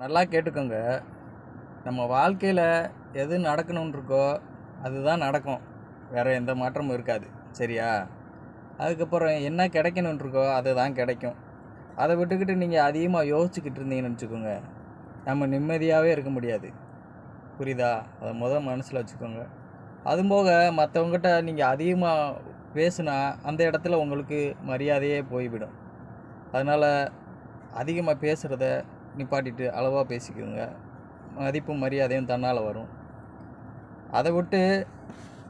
நல்லா கேட்டுக்கோங்க. நம்ம வாழ்க்கையில் எது நடக்கணும்னு இருக்கோ அதுதான் நடக்கும். வேறு எந்த மாற்றமும் இருக்காது. சரியா? அதுக்கப்புறம் என்ன கிடைக்கணும்னு இருக்கோ அதுதான் கிடைக்கும். அதை விட்டுக்கிட்டு நீங்கள் அதிகமாக யோசிச்சுக்கிட்டு இருந்தீங்கன்னு வச்சுக்கோங்க. நம்ம நிம்மதியாகவே இருக்க முடியாது. புரியுதா? அதை முதல் மனசில் வச்சுக்கோங்க. அதுபோக போக மற்றவங்ககிட்ட நீங்கள் அதிகமாக பேசுனா அந்த இடத்துல உங்களுக்கு மரியாதையே போய்விடும். அதனால் அதிகமாக பேசுகிறத நிப்பாட்டிட்டு அளவாக பேசிக்கோங்க. மதிப்பும் மரியாதையும் தன்னால் வரும். அதை விட்டு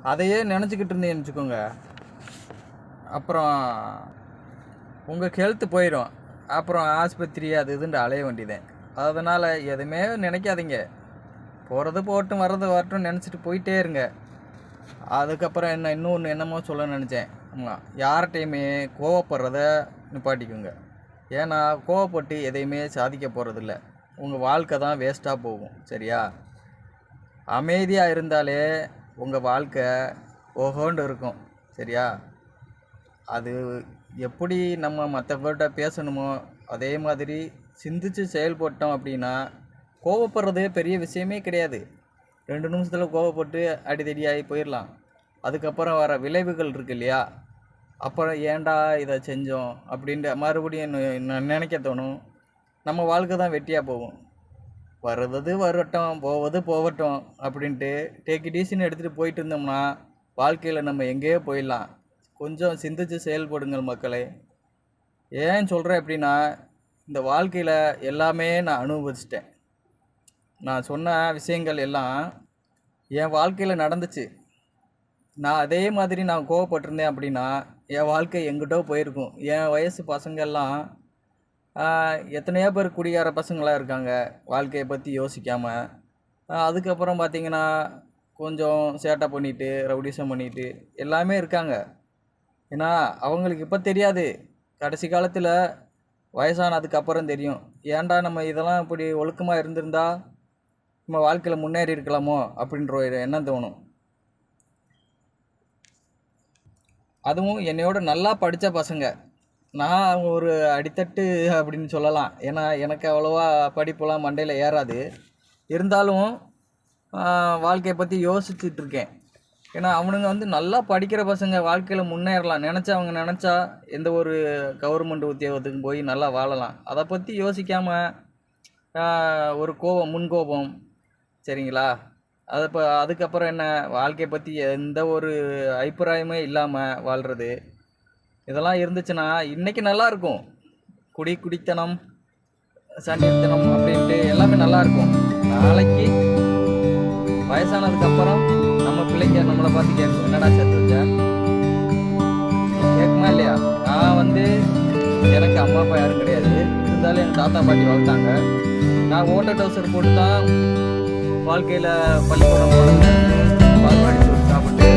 அதையே நினச்சிக்கிட்டு இருந்தேன்னு வச்சுக்கோங்க. அப்புறம் உங்கள் ஹெல்த்து போயிடும் அப்புறம் ஆஸ்பத்திரி அது இதுன்ட்டு அலைய வேண்டியதேன் அதனால் எதுவுமே நினைக்காதீங்க. போகிறது போட்டும் வர்றது வரட்டும் நினச்சிட்டு போயிட்டே இருங்க. அதுக்கப்புறம் என்ன இன்னொன்று என்னமோ சொல்ல நினச்சேன். ஆமாம் யார்கிட்டையுமே கோவப்படுறத நிப்பாட்டிக்குங்க. ஏன்னா கோவப்பட்டு எதையுமே சாதிக்க போகிறதில்ல உங்கள் வாழ்க்கை தான் வேஸ்ட்டாக போகும் சரியா? அமைதியாக இருந்தாலே உங்கள் வாழ்க்கை ஓஹோண்டு இருக்கும் சரியா? அது எப்படி நம்ம மற்றவர்கிட்ட பேசணுமோ அதே மாதிரி சிந்திச்சு செயல்பட்டோம் அப்படின்னா கோவப்படுறது பெரிய விஷயமே கிடையாது. ரெண்டு நிமிஷத்தில் கோவப்பட்டு அடிதடியாகி போயிடலாம் அதுக்கப்புறம் வர விளைவுகள் இருக்கு இல்லையா? அப்புறம் ஏன்டா இதை செஞ்சோம் அப்படின்ட்டு மறுபடியும் நினைக்க தோணும். நம்ம வாழ்க்கை தான் வெட்டியாக போகும். வர்றது வரட்டும் போவது போகட்டும் அப்படின்ட்டு டேக் டீசின்னு எடுத்துகிட்டு போயிட்டு இருந்தோம்னா வாழ்க்கையில் நம்ம எங்கேயோ போயிடலாம். கொஞ்சம் சிந்திச்சு செயல்படுங்கள் மக்களே. ஏன் சொல்கிறேன் அப்படின்னா இந்த வாழ்க்கையில் எல்லாமே நான் அனுபவிச்சிட்டேன். நான் சொன்ன விஷயங்கள் எல்லாம் என் வாழ்க்கையில் நடந்துச்சு. நான் அதே மாதிரி நான் கோவப்பட்டிருந்தேன் அப்படின்னா என் வாழ்க்கை எங்கிட்டோ போயிருக்கும். என் வயசு பசங்கள்லாம் எத்தனையோ பேர் குடிகார பசங்களாக இருக்காங்க வாழ்க்கையை பற்றி யோசிக்காமல் அதுக்கப்புறம் பார்த்தீங்கன்னா கொஞ்சம் சேட்டை பண்ணிட்டு ரவுடிசம் பண்ணிட்டு எல்லாமே இருக்காங்க. ஏன்னா அவங்களுக்கு இப்போ தெரியாது. கடைசி காலத்தில் வயசானதுக்கு அப்புறம் தெரியும். ஏன்டா நம்ம இதெல்லாம் இப்படி ஒழுக்கமாக இருந்திருந்தா நம்ம வாழ்க்கையில் முன்னேறி இருக்கலாமோ அப்படின்ற ஒரு எண்ணம் தோணும். அதுவும் என்னையோட நல்லா படித்த பசங்க. நான் ஒரு அடித்தட்டு அப்படின்னு சொல்லலாம். ஏன்னா எனக்கு அவ்வளோவா படிப்பெல்லாம் மண்டையில் ஏறாது. இருந்தாலும் வாழ்க்கையை பற்றி யோசிச்சுட்டு இருக்கேன். ஏன்னா அவனுங்க வந்து நல்லா படிக்கிற பசங்க வாழ்க்கையில் முன்னேறலாம். நினச்சா அவங்க நினச்சா எந்த ஒரு கவர்மெண்ட் உத்தியோகத்துக்கு போய் நல்லா வாழலாம். அதை பற்றி யோசிக்காமல் ஒரு கோபம் முன்கோபம். சரிங்களா? அது இப்போ அதுக்கப்புறம் என்ன? வாழ்க்கையை பற்றி எந்த ஒரு அபிப்பிராயமே இல்லாமல் வாழ்கிறது இதெல்லாம் இருந்துச்சுன்னா இன்றைக்கி நல்லா இருக்கும். குடி குடித்தனம் சண்டித்தனம் அப்படின்ட்டு எல்லாமே நல்லாயிருக்கும் நாளைக்கு வயசானதுக்கப்புறம் நம்ம பிள்ளைங்க நம்மளை பார்த்து கேட்கும். என்னடா சேர்த்து கேட்குமா இல்லையா? நான் வந்து எனக்கு அம்மா அப்பா யாரும் கிடையாது. இருந்தாலும் என் தாத்தா பாட்டி வளர்த்தாங்க. நான் ஓட்டர் டவுசர் போட்டு தான் வாழ்க்கையில் பள்ளிக்கூடம் போனது பால்வாடி சாப்பிட்டு